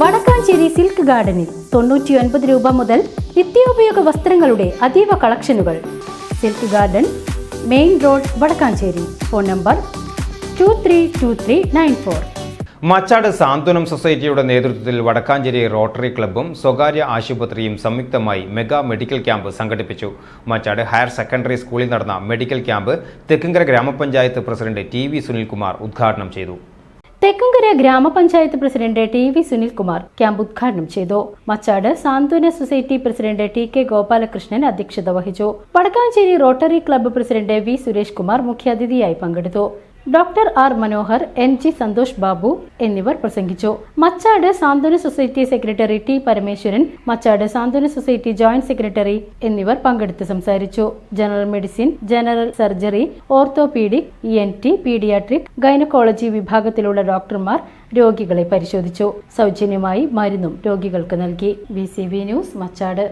Vadakkanchery silk ഗാർഡനിൽ തൊണ്ണൂറ്റിയൊൻപത് രൂപ മുതൽ നിത്യോപയോഗ വസ്ത്രങ്ങളുടെ അതീവ കളക്ഷനുകൾ. Silk garden main road Vadakkanchery. Phone number two three two three nine four. Machad Santhwanam സൊസൈറ്റിയുടെ നേതൃത്വത്തിൽ വടക്കാഞ്ചേരി റോട്ടറി ക്ലബ്ബും സ്വകാര്യ ആശുപത്രിയും സംയുക്തമായി മെഗാ മെഡിക്കൽ ക്യാമ്പ് സംഘടിപ്പിച്ചു. മച്ചാട് ഹയർ സെക്കൻഡറി സ്കൂളിൽ നടന്ന മെഡിക്കൽ ക്യാമ്പ് തെക്കുംകര ഗ്രാമപഞ്ചായത്ത് പ്രസിഡന്റ് ടി വി സുനിൽകുമാർ ഉദ്ഘാടനം ചെയ്തു. Thekkumkara gramapanchayat president T V Sunilkumar camp ഉദ്ഘാടനം ചെയ്തു. Machad Santhwana society president T K Gopalakrishnan അധ്യക്ഷത വഹിച്ചു. Vadakkanchery rotary club president V Suresh Kumar മുഖ്യാതിഥിയായി പങ്കെടുത്തു. Doctor R Manohar N G Santhosh Babu എന്നിവർ പ്രസംഗിച്ചു. Machad Santhwana society secretary T Parameswaran Machad Santhwana society joint secretary എന്നിവർ പങ്കെടുത്ത് സംസാരിച്ചു. General medicine general surgery orthopaedic E N T paediatric gynaecology വിഭാഗത്തിലുള്ള ഡോക്ടർമാർ രോഗികളെ പരിശോധിച്ചു. സൗജന്യമായി മരുന്നും രോഗികൾക്ക് നൽകി. B news Machad.